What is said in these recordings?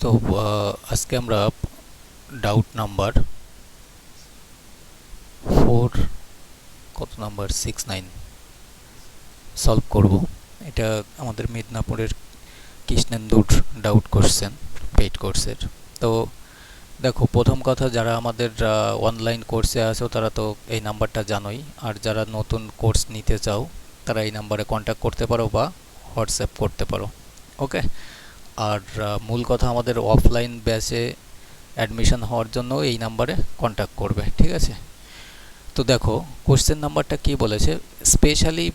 তো আজকে আমরা ডাউট নাম্বার ফোর কত নাম্বার সিক্স নাইন সলভ করব। এটা আমাদের মেদিনীপুরের কৃষ্ণেন্দুর ডাউট কোশ্চেন পেইড কোর্সের তো দেখো, প্রথম কথা, যারা আমাদের অনলাইন কোর্সে আছো, তারা তো এই নাম্বারটা জানোই। আর যারা নতুন কোর্স নিতে চাও, তারা এই নাম্বারে কন্ট্যাক্ট করতে পারো বা হোয়াটসঅ্যাপ করতে পারো। ওকে আর মূল কথা, আমাদের অফলাইন ব্যাচে অ্যাডমিশন হওয়ার জন্য এই নাম্বারে কন্ট্যাক্ট করবে। ঠিক আছে? তো দেখো কোশ্চেন নাম্বারটা কি বলেছে? স্পেশালি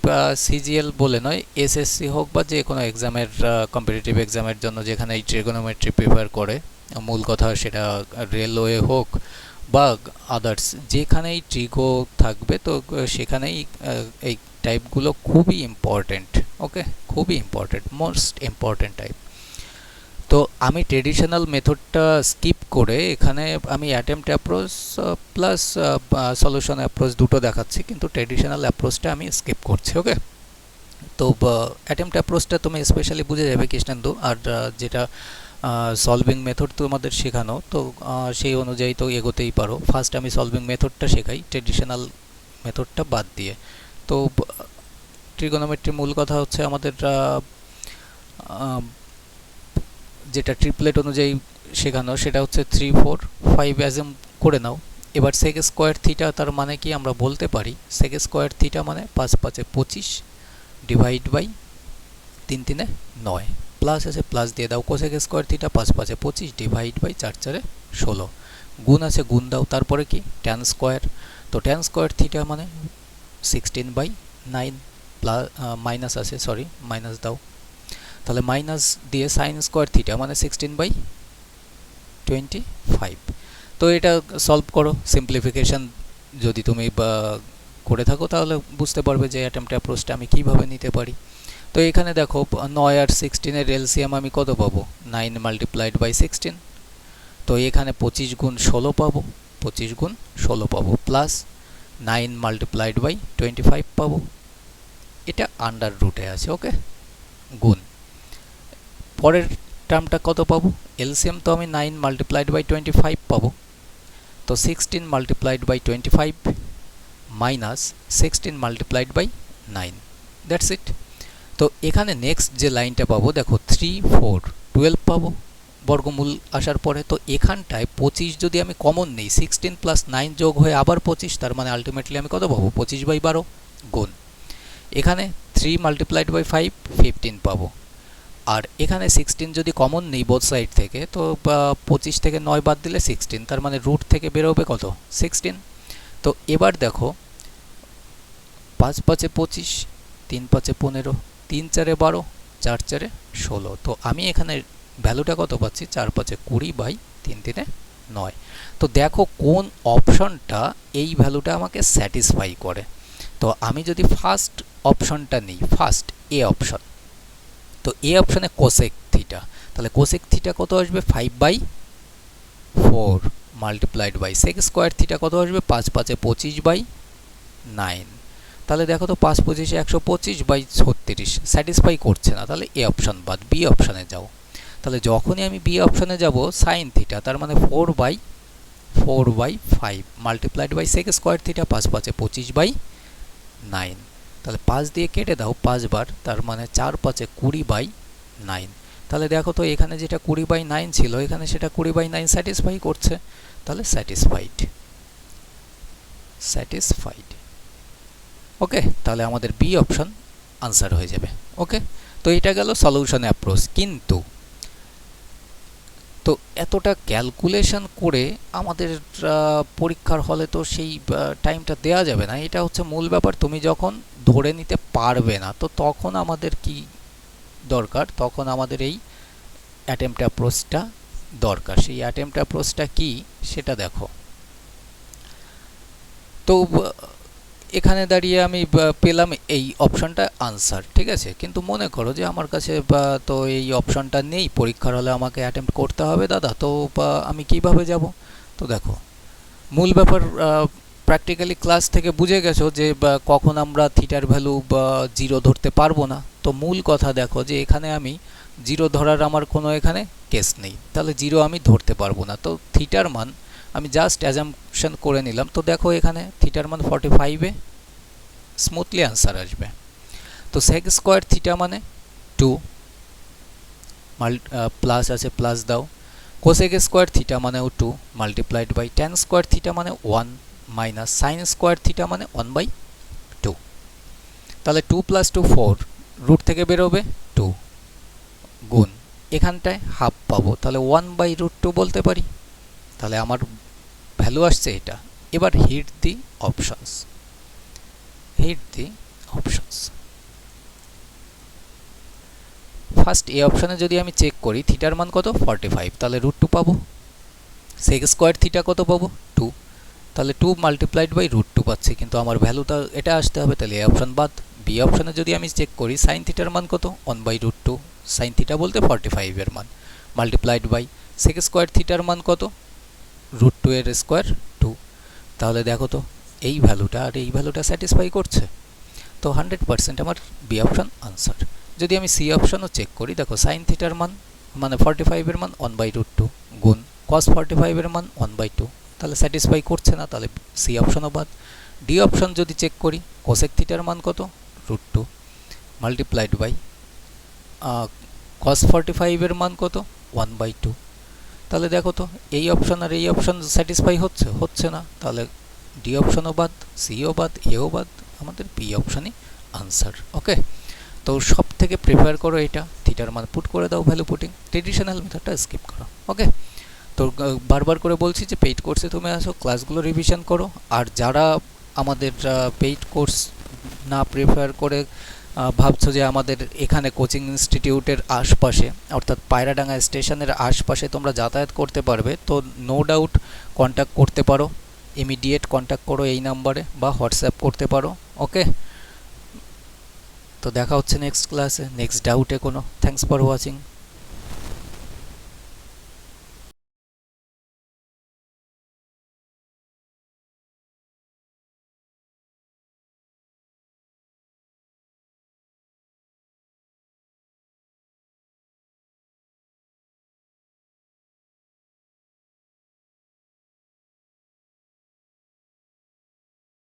সিজিএল বলে নয় এসএসসি হোক বা যে কোনো এক্সামের কম্পিটিটিভ এক্সামের জন্য যেখানে এই ট্রিগোনোমেট্রি প্রিপেয়ার করে, মূল কথা সেটা রেলওয়ে হোক বা আদার্স যেখানেই ট্রিগো থাকবে তো, সেখানেই এই টাইপগুলো খুবই ইম্পর্ট্যান্ট ওকে খুবই ইম্পর্ট্যান্ট মোস্ট ইম্পর্ট্যান্ট টাইপ তো আমি ট্রেডিশনাল মেথডটা স্কিপ করে এখানে আমি attempt approach plus solution approach দুটো দেখাচ্ছি, কিন্তু ট্রেডিশনাল অ্যাপ্রোচটা আমি স্কিপ করছি ওকে তো অ্যাটেম্পট অ্যাপ্রোচটা তুমি স্পেশালি বুঝে যাবে, কৃষ্ণেন্দু, আর যেটা সলভিং মেথড তোমাদের শেখানো, তো সেই অনুযায়ী তো এগোতেই পারো। ফার্স্ট আমি সলভিং মেথডটা শেখাই ট্রেডিশনাল মেথডটা বাদ দিয়ে। তো ট্রিগোনোমেট্রি মূল কথা হচ্ছে আমাদের যেটা ট্রিপলেট অনুযায়ী শেখানো, সেটা হচ্ছে থ্রি ফোর ফাইভ অ্যাজেম করে নাও। এবার সেক স্কোয়ার থিটা তার মানে কি আমরা বলতে পারি? সেক স্কোয়ার থিটা মানে পাঁচ পাঁচে পঁচিশ ডিভাইড বাই তিন তিনে নয়। প্লাস আছে প্লাস দিয়ে দাও। কোসেক স্কোয়ার থিটা পাঁচ পাঁচে পঁচিশ ডিভাইড বাই চার চারে ষোলো। গুণ আছে, গুণ দাও। তারপরে কি? ট্যান স্কোয়ার তো ট্যান স্কোয়ার থিটা মানে sixteen by nine plus minus আছে সরি মাইনাস দাও। তাহলে মাইনাস দিয়ে সাইন স্কোয়ার থিটা মানে সিক্সটিন বাই টোয়েন্টি ফাইভ তো এটা সলভ করো সিম্পলিফিকেশান যদি তুমি করে থাকো তাহলে বুঝতে পারবে যে অ্যাটেম্পট অ্যাপ্রোচটা আমি কীভাবে নিতে পারি। তো এখানে দেখো, নয় আর সিক্সটিনের এলসিএম আমি কত পাবো? নাইন মাল্টিপ্লাইড বাই সিক্সটিন তো এখানে পঁচিশ গুণ ষোলো পাবো, পঁচিশ গুণ ষোলো পাবো plus nine multiplied by twenty five পাবো। এটা আন্ডার রুটে আছে ওকে গুণ। পরের টার্মটা কত পাবো? এলসিএম তো আমি nine multiplied by twenty five পাবো। তো sixteen multiplied by twenty five minus sixteen multiplied by nine that's it তো এখানে নেক্সট যে লাইনটা পাবো, দেখো থ্রি ফোর টুয়েলভ পাবো বর্গমূল আসার পরে। তো এখানটায় পঁচিশ যদি আমি কমন নেই সিক্সটিন প্লাস নাইন যোগ হয়ে আবার পঁচিশ, তার মানে আলটিমেটলি আমি কত পাবো? পঁচিশ বাই বারো গুণ। এখানে three multiplied by five fifteen পাবো। আর এখানে সিক্সটিন যদি কমন নেই বোথ সাইড থেকে, তো পঁচিশ থেকে নয় বাদ দিলে সিক্সটিন তার মানে রুট থেকে বেরোবে কত? সিক্সটিন তো এবার দেখো, পাঁচ পাঁচে পঁচিশ, তিন পাঁচে পনেরো, তিন চারে বারো, চার চারে ষোলো। তো আমি এখানে ভ্যালুটা কত পাচ্ছি? চার পাঁচে কুড়ি বাই তিন তিনে নয়। তো দেখো কোন অপশনটা এই ভ্যালুটা আমাকে স্যাটিসফাই করে। তো আমি যদি ফার্স্ট অপশনটা নিই ফার্স্ট এ অপশন তো এ অপশনে কোসেক থিটা তাহলে কোসেক থিটা কত আসবে? Five by four multiplied by sec square theta কত আসবে? পাঁচ পাঁচে পঁচিশ বাই নাইন তাহলে দেখো তো পাঁচ পঁচিশে একশো পঁচিশ বাই ছত্রিশ। স্যাটিসফাই করছে না। তাহলে এ অপশন বাদ, বি অপশানে যাও। তাহলে যখনই আমি বি অপশানে যাব সাইন থিটা তার মানে four by four by five multiplied by sec square theta পাঁচ পাঁচে পঁচিশ বাই নাইন তাহলে পাঁচ দিয়ে কেটে দাও পাঁচবার, তার মানে চার পাঁচে কুড়ি বাই নাইন। তাহলে দেখো তো এখানে যেটা কুড়ি বাই নাইন ছিল, এখানে সেটা কুড়ি বাই নাইন স্যাটিসফাই করছে। তাহলে স্যাটিসফাইড। স্যাটিসফাইড। ওকে, তাহলে আমাদের বি অপশন আনসার হয়ে যাবে। ওকে, তো এটা গেল সলিউশন অ্যাপ্রোচ। কিন্তু তো এতটা ক্যালকুলেশন করে আমাদের পরীক্ষার হলে তো সেই টাইমটা দেওয়া যাবে না। এটা হচ্ছে মূল ব্যাপার। তুমি যখন ধরে নিতে পারবে না। তো তখন আমাদের কি দরকার? তখন আমাদের এই অ্যাটেম্পট অ্যাপ্রোচটা দরকার। সেই অ্যাটেম্পট অ্যাপ্রোচটা কি? সেটা দেখো। তো, এখানে দাঁড়িয়ে আমি পেলাম এই অপশানটা আনসার ঠিক আছে? কিন্তু মনে করো যে আমার কাছে তো এই অপশানটা নেই। পরীক্ষার হলে আমাকে অ্যাটেম্প্ট করতে হবে, দাদা। তো আমি কীভাবে যাব? তো দেখো, মূল ব্যাপার প্র্যাকটিক্যালি ক্লাস থেকে বুঝে গেছো যে কখন আমরা থিটার ভ্যালু বা জিরো ধরতে পারব না? তো মূল কথা দেখো যে, এখানে আমি জিরো ধরার আমার কোনো এখানে কেস নেই। তাহলে জিরো আমি ধরতে পারব না। তো থিটার মান আমি জাস্ট অ্যাজামশন করে নিলাম। তো দেখো এখানে থিটার মান ফর্টি ফাইভে স্মুথলি অ্যান্সার আসবে। তো সেক স্কোয়ার থিটা মানে টু প্লাস আছে প্লাস দাও। কোসেক স্কোয়ার থিটা মানেও two multiplied by tan square theta মানে one minus sine square theta মানে ওয়ান বাই টু তাহলে two plus two four root থেকে বেরোবে টু গুণ। এখানটায় হাফ পাবো। তাহলে ওয়ান বাই রুট টু বলতে পারি। তাহলে আমার ভ্যালু আসছে এটা। এবার hit the options hit the options first এই অপশানে যদি আমি চেক করি থিটার মান কত? ফর্টি ফাইভ তাহলে রুট টু পাবো। সেক স্কোয়ার থিটা কত পাবো? টু তাহলে two multiplied by root two পাচ্ছি, কিন্তু আমার ভ্যালুটা এটা আসতে হবে, তাহলে এই অপশান বাদ। বি অপশানে যদি আমি চেক করি সাইন থিটার মান কত? One by root two sine theta বলতে ফর্টি ফাইভের মান। মাল্টিপ্লাইড বাই সেক স্কোয়ার থিটার মান কত? রুট টু এর স্কোয়ার টু তাহলে দেখো তো, এই ভ্যালুটা আর এই ভ্যালুটা স্যাটিসফাই করছে। তো হান্ড্রেড পার্সেন্ট আমার বি অপশান আনসার যদি আমি সি অপশানও চেক করি, দেখো সাইন থিটার মান মানে ফর্টি ফাইভের মান ওয়ান বাই রুট টু গুণ কস ফর্টি ফাইভের মান ওয়ান বাই টু তাহলে স্যাটিসফাই করছে না, তাহলে সি অপশানও বাদ। ডি অপশান যদি চেক করি কোসেক থিটার মান কত? Root two multiplied by cos forty ফাইভের মান কত? ওয়ান বাই টু তাহলে দেখো তো, এই অপশান আর এই অপশান স্যাটিসফাই হচ্ছে হচ্ছে না। তাহলে ডি অপশানও বাদ সিও বাদ এও বাদ, আমাদের বি অপশানই আনসার ওকে তো সব থেকে প্রিফার করো এটা থিটার মান পুট করে দাও ভ্যালু পুটিং ট্রেডিশনাল মেথডটা স্কিপ করো ওকে তো বারবার করে বলছি যে পেইড কোর্সে তুমি আসো ক্লাসগুলো রিভিশন করো। আর যারা আমাদের পেইড কোর্স না প্রিফার করে ভাবছ যে আমাদের এখানে কোচিং ইনস্টিটিউটের আশপাশে, অর্থাৎ পায়রাডাঙ্গা স্টেশনের আশপাশে তোমরা যাতায়াত করতে পারবে, তো নো ডাউট কন্ট্যাক্ট করতে পারো। ইমিডিয়েট কন্ট্যাক্ট করো এই নাম্বারে বা হোয়াটসঅ্যাপ করতে পারো ওকে তো দেখা হচ্ছে নেক্সট ক্লাসে নেক্সট ডাউটে কোনো। Thanks for watching